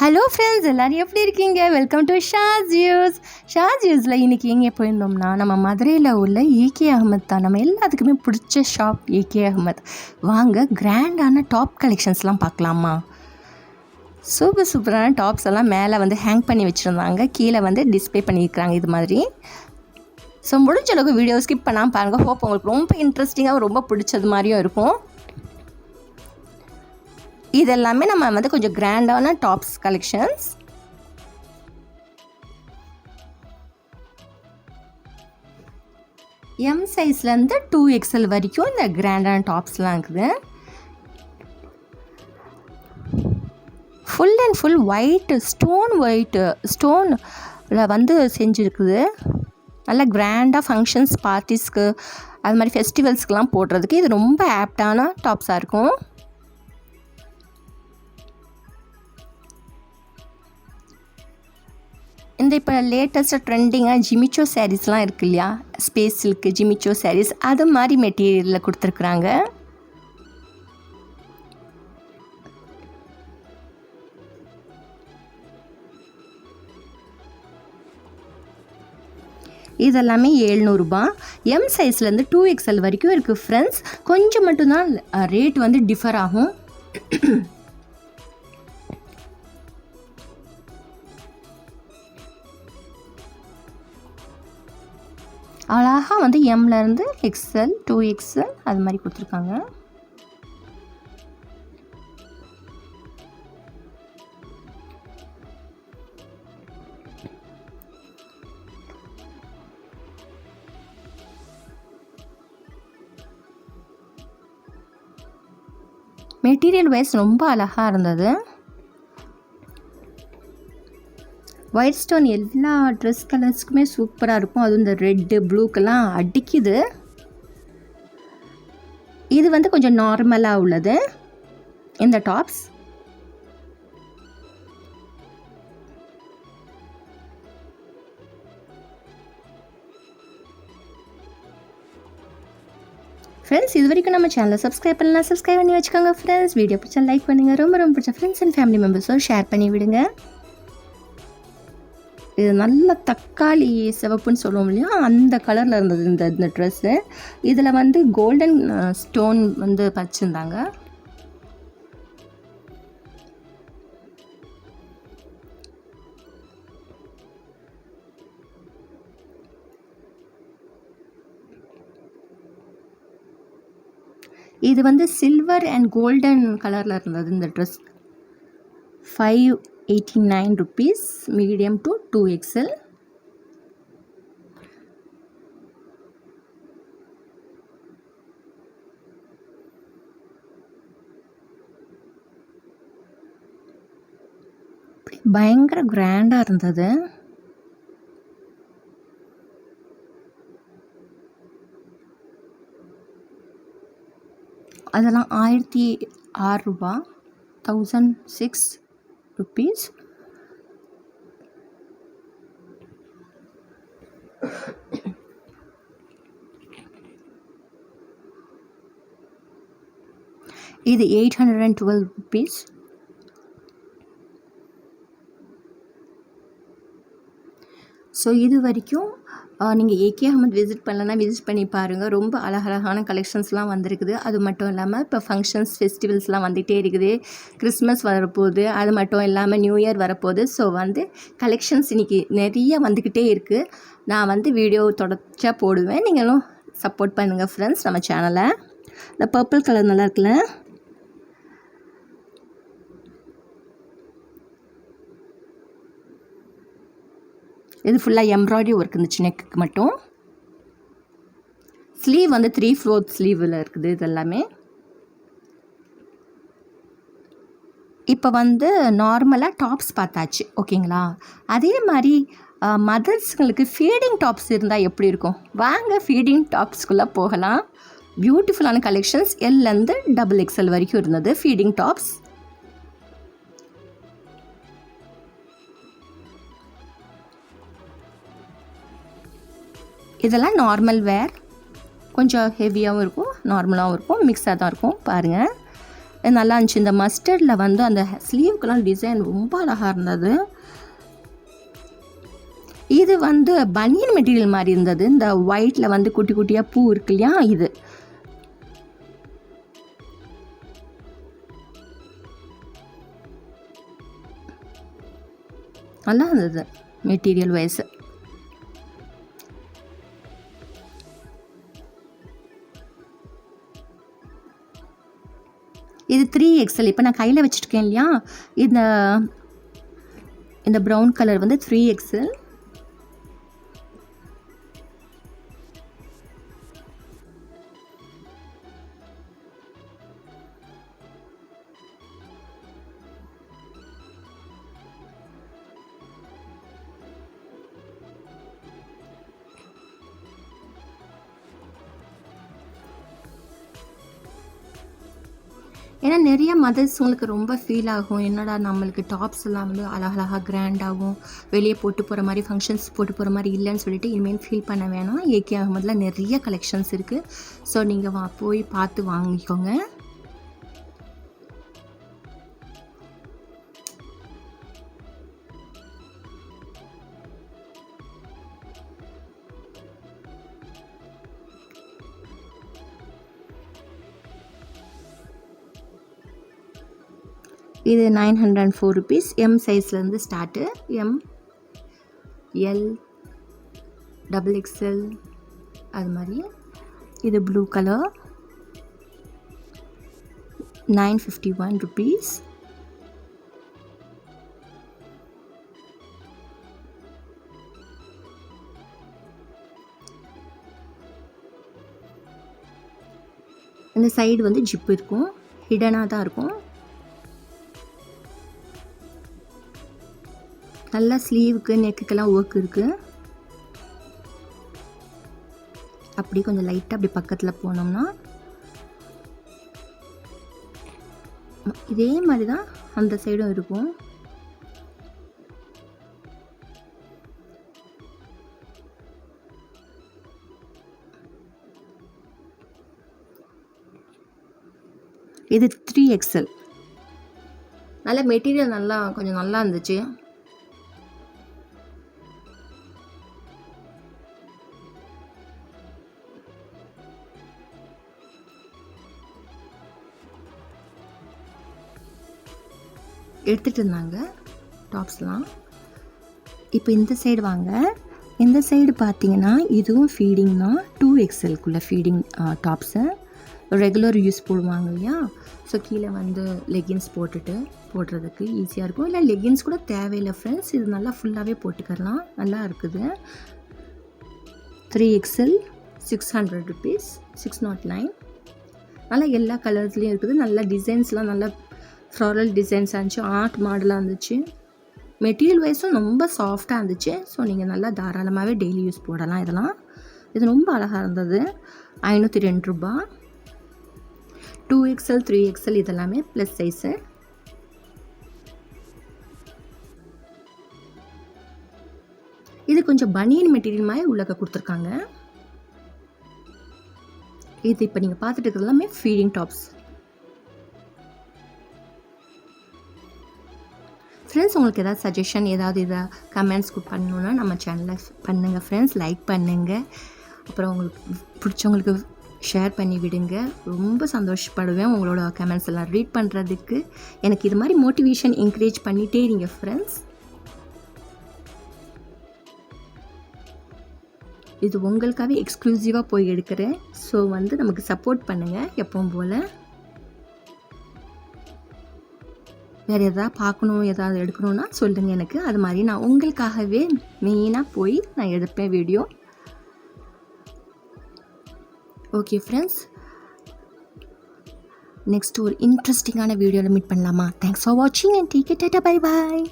Hello friends எல்லோரும் எப்படி இருக்கீங்க? வெல்கம் டு ஷாஸ் யூஸ் ஷாஸ் யூஸில் இன்றைக்கி எங்கே போயிருந்தோம்னா நம்ம மதுரையில் உள்ள ஏகே அகமத் தான். நம்ம எல்லாத்துக்குமே பிடிச்ச ஷாப் ஏகே அகமத் வாங்க கிராண்டான டாப் கலெக்ஷன்ஸ்லாம் பார்க்கலாமா? சூப்பர் சூப்பரான டாப்ஸ் எல்லாம் மேலே வந்து ஹேங் பண்ணி வச்சுருந்தாங்க. கீழே வந்து டிஸ்ப்ளே பண்ணியிருக்கிறாங்க இது மாதிரி. ஸோ முடிஞ்ச அளவுக்கு வீடியோ ஸ்கிப் பண்ணாமல் பாருங்கள் ஹோப் உங்களுக்கு ரொம்ப இன்ட்ரெஸ்டிங்காக ரொம்ப பிடிச்சது மாதிரியும் இருக்கும். இதெல்லாமே நம்ம வந்து கொஞ்சம் கிராண்டான டாப்ஸ் கலெக்ஷன்ஸ். எம் சைஸ்லேருந்து டூ எக்ஸல் வரைக்கும் இந்த கிராண்டான டாப்ஸ்லாம் இருக்குது. Full and full white stone white ஸ்டோனில் வந்து செஞ்சுருக்குது. நல்லா கிராண்டாக ஃபங்க்ஷன்ஸ் பார்ட்டிஸ்க்கு அது மாதிரி ஃபெஸ்டிவல்ஸ்க்கெலாம் போடுறதுக்கு இது ரொம்ப ஆப்டான டாப்ஸாக இருக்கும். இந்த இப்போ லேட்டஸ்ட்டாக ட்ரெண்டிங்காக ஜிமிச்சோ சாரீஸ்லாம் இருக்கு இல்லையா? ஸ்பேஸ் சில்க்கு ஜிமிச்சோ சாரீஸ் அது மாதிரி மெட்டீரியலில் கொடுத்துருக்குறாங்க. இதெல்லாமே ஏழ்நூறுபா எம் சைஸ்லேருந்து டூ எக்ஸ்எல் வரைக்கும் இருக்குது ஃப்ரெண்ட்ஸ் கொஞ்சம் மட்டும்தான் ரேட் வந்து டிஃபர் ஆகும். அழகாக வந்து எம்லேருந்து எக்ஸ்எல் டூ எக்ஸ்எல் அது மாதிரி கொடுத்துருக்காங்க. மெட்டீரியல் வைஸ் ரொம்ப அழகாக இருந்தது. ஒயிட் ஸ்டோன் எல்லா ட்ரெஸ் கலர்ஸ்க்குமே சூப்பராக இருக்கும். அதுவும் இந்த ரெட்டு ப்ளூக்கெல்லாம் அடிக்குது. இது வந்து கொஞ்சம் நார்மலாக உள்ளது. இந்த டாப்ஸ் ஃப்ரெண்ட்ஸ் இது வரைக்கும் நம்ம சேனலை சப்ஸ்கிரைப் பண்ணலாம் சப்ஸ்கிரைப் பண்ணி வச்சுக்கோங்க ஃப்ரெண்ட்ஸ் வீடியோ பிடிச்சா லைக் பண்ணுங்கள் ரொம்ப ரொம்ப பிடிச்ச ஃப்ரெண்ட்ஸ் அண்ட் ஃபேமிலி மெம்பர்ஸோ ஷேர் பண்ணி விடுங்க. இது நல்ல தக்காளி சிவப்புன்னு சொல்லுவோம் இல்லையா? அந்த கலரில் இருந்தது இந்த இந்த ட்ரெஸ்ஸு இதில் வந்து கோல்டன் ஸ்டோன் வந்து வச்சுருந்தாங்க. இது வந்து சில்வர் அண்ட் கோல்டன் கலரில் இருந்தது இந்த dress five eighty nine rupees medium to two XL பயங்கர கிராண்டாக இருந்தது. அதெல்லாம் ஆயிரத்தி ஆறுரூபா தௌசண்ட் சிக்ஸ் ருப்பீஸ் இது eight hundred and twelve rupees so இது வரைக்கும் நீங்கள் ஏகே அகமத் விசிட் பண்ணலன்னா விசிட் பண்ணி பாருங்கள் ரொம்ப அழகழகான கலெக்ஷன்ஸ்லாம் வந்திருக்குது. அது மட்டும் இல்லாமல் இப்போ ஃபங்க்ஷன்ஸ் ஃபெஸ்டிவல்ஸ்லாம் வந்துகிட்டே இருக்குது. கிறிஸ்மஸ் வரப்போகுது. அது மட்டும் இல்லாமல் நியூ இயர் வரப்போகுது. ஸோ வந்து கலெக்ஷன்ஸ் இன்றைக்கி நிறைய வந்துக்கிட்டே இருக்குது நான் வந்து வீடியோ தொடர்ச்சியாக போடுவேன். நீங்களும் சப்போர்ட் பண்ணுங்கள் ஃப்ரெண்ட்ஸ் நம்ம சேனலை இந்த பர்பிள் கலர் நல்லா இருக்குல்ல? இது ஃபுல்லாக எம்ப்ராய்டரி ஒர்க் இருந்துச்சு நெக்குக்கு மட்டும். ஸ்லீவ் வந்து த்ரீ ஃபோர்த் ஸ்லீவில் இருக்குது இது எல்லாமே. இப்போ வந்து நார்மலாக டாப்ஸ் பார்த்தாச்சு ஓகேங்களா? அதே மாதிரி மதர்ஸ்களுக்கு ஃபீடிங் டாப்ஸ் இருந்தால் எப்படி இருக்கும்? வாங்க ஃபீடிங் டாப்ஸ்குள்ளே போகலாம். பியூட்டிஃபுல்லான கலெக்ஷன்ஸ் எல்லேருந்து டபுள் எக்ஸல் வரைக்கும் இருந்தது ஃபீடிங் டாப்ஸ் இதெல்லாம் நார்மல் வேர் கொஞ்சம் ஹெவியாகவும் இருக்கும் நார்மலாகவும் இருக்கும் மிக்ஸாக தான் இருக்கும் பாருங்கள் நல்லா இருந்துச்சு. இந்த மஸ்டர்டில் வந்து அந்த ஸ்லீவுக்கெலாம் டிசைன் ரொம்ப அழகாக இருந்தது. இது வந்து பனியன் மெட்டீரியல் மாதிரி இருந்தது. இந்த ஒயிட்டில் வந்து குட்டி குட்டியாக பூ இருக்கு இல்லையா இது. நல்லா இருந்தது மெட்டீரியல் வைஸ் இது த்ரீ எக்ஸல் இப்போ நான் கையில் வச்சுருக்கேன் இல்லையா? இந்த இந்த ப்ரௌன் கலர் வந்து த்ரீ எக்ஸல் ஏன்னா நிறைய மதர்ஸ் உங்களுக்கு ரொம்ப ஃபீல் ஆகும். என்னடா நம்மளுக்கு டாப்ஸ் எல்லாம் வந்து அழகழகாக கிராண்டாகவும் வெளியே போட்டு போகிற மாதிரி ஃபங்க்ஷன்ஸ் போட்டு போகிற மாதிரி இல்லைன்னு சொல்லிட்டு இனிமேல் ஃபீல் பண்ண வேணாம். ஏகே அகமதில் நிறைய கலெக்ஷன்ஸ் இருக்குது ஸோ நீங்கள் வா போய் பார்த்து வாங்கிக்கோங்க. இது nine hundred and four rupees. M சைஸ்லேருந்து start M L double XL அது மாதிரி. இது blue colour nine fifty one rupees. இந்த சைடு வந்து ஜிப் இருக்கும். ஹிடனாக தான் இருக்கும். நல்லா ஸ்லீவுக்கு நெக்குக்கெல்லாம் ஒர்க் இருக்குது அப்படி கொஞ்சம் லைட்டாக அப்படி பக்கத்தில் போனோம்னா இதே மாதிரி தான் அந்த சைடும் இருக்கும். இது த்ரீ எக்ஸல் நல்ல மெட்டீரியல் நல்லா கொஞ்சம் நல்லா இருந்துச்சு. எடுத்துகிட்டு இருந்தாங்க. டாப்ஸ்லாம் இப்போ இந்த சைடு வாங்க. இந்த சைடு பார்த்தீங்கன்னா இதுவும் ஃபீடிங் தான். டூ எக்ஸ்எல்குள்ளே ஃபீடிங் டாப்ஸு ரெகுலர் யூஸ் போடுவாங்க இல்லையா? ஸோ கீழே வந்து லெகின்ஸ் போட்டுட்டு போடுறதுக்கு ஈஸியாக இருக்கும். இல்லை லெகின்ஸ் கூட தேவையில்லை ஃப்ரெண்ட்ஸ் இது நல்லா ஃபுல்லாகவே போட்டுக்கலாம் நல்லா இருக்குது. Three XL six hundred rupees six nought nine நல்லா எல்லா கலர்ஸ்லேயும் இருக்குது. நல்ல டிசைன்ஸ்லாம் நல்லா ஃப்ளாரல் டிசைன்ஸ் இருந்துச்சு ஆர்ட் மாடலாக இருந்துச்சு. மெட்டீரியல் வைஸும் ரொம்ப சாஃப்டாக இருந்துச்சு. ஸோ நீங்கள் நல்லா தாராளமாகவே டெய்லி யூஸ் போடலாம் இதெல்லாம். இது ரொம்ப அழகாக இருந்தது. ஐநூற்றி ரெண்டு ரூபா. டூ எக்ஸ்எல் த்ரீ எக்ஸ்எல் இதெல்லாமே ப்ளஸ் சைஸு இது கொஞ்சம் பனியன் மெட்டீரியல் மாதிரி உள்ளக்க கொடுத்துருக்காங்க. இது இப்போ நீங்கள் பார்த்துட்டு இருக்கிறது எல்லாமே ஃபீடிங் டாப்ஸ் ஃப்ரெண்ட்ஸ் உங்களுக்கு ஏதாவது சஜஷன் ஏதாவது இதை கமெண்ட்ஸ் பண்ணணுன்னா நம்ம சேனலை பண்ணுங்கள் ஃப்ரெண்ட்ஸ் லைக் பண்ணுங்கள் அப்புறம் உங்களுக்கு பிடிச்சவங்களுக்கு ஷேர் பண்ணி விடுங்க. ரொம்ப சந்தோஷப்படுவேன் உங்களோட கமெண்ட்ஸ் எல்லாம். ரீட் பண்ணுறதுக்கு எனக்கு இது மாதிரி மோட்டிவேஷன் என்கரேஜ் பண்ணிகிட்டே இருங்க ஃப்ரெண்ட்ஸ் இது உங்களுக்காகவே எக்ஸ்க்ளூசிவாக போய் எடுக்கிறேன். ஸோ வந்து நமக்கு சப்போர்ட் பண்ணுங்கள் எப்பவும் போல். வேறு எதாவது பார்க்கணும் எதாவது எடுக்கணும்னா சொல்லுங்கள் எனக்கு. அது மாதிரி நான் உங்களுக்காகவே மெயினாக போய் நான் எடுப்பேன் வீடியோ ஓகே ஃப்ரெண்ட்ஸ் நெக்ஸ்ட் ஒரு இன்ட்ரெஸ்டிங்கான வீடியோவில் மீட் பண்ணலாமா? தேங்க்ஸ் ஃபார் வாட்சிங் அண்ட் டீக் டாட்டா பை பாய்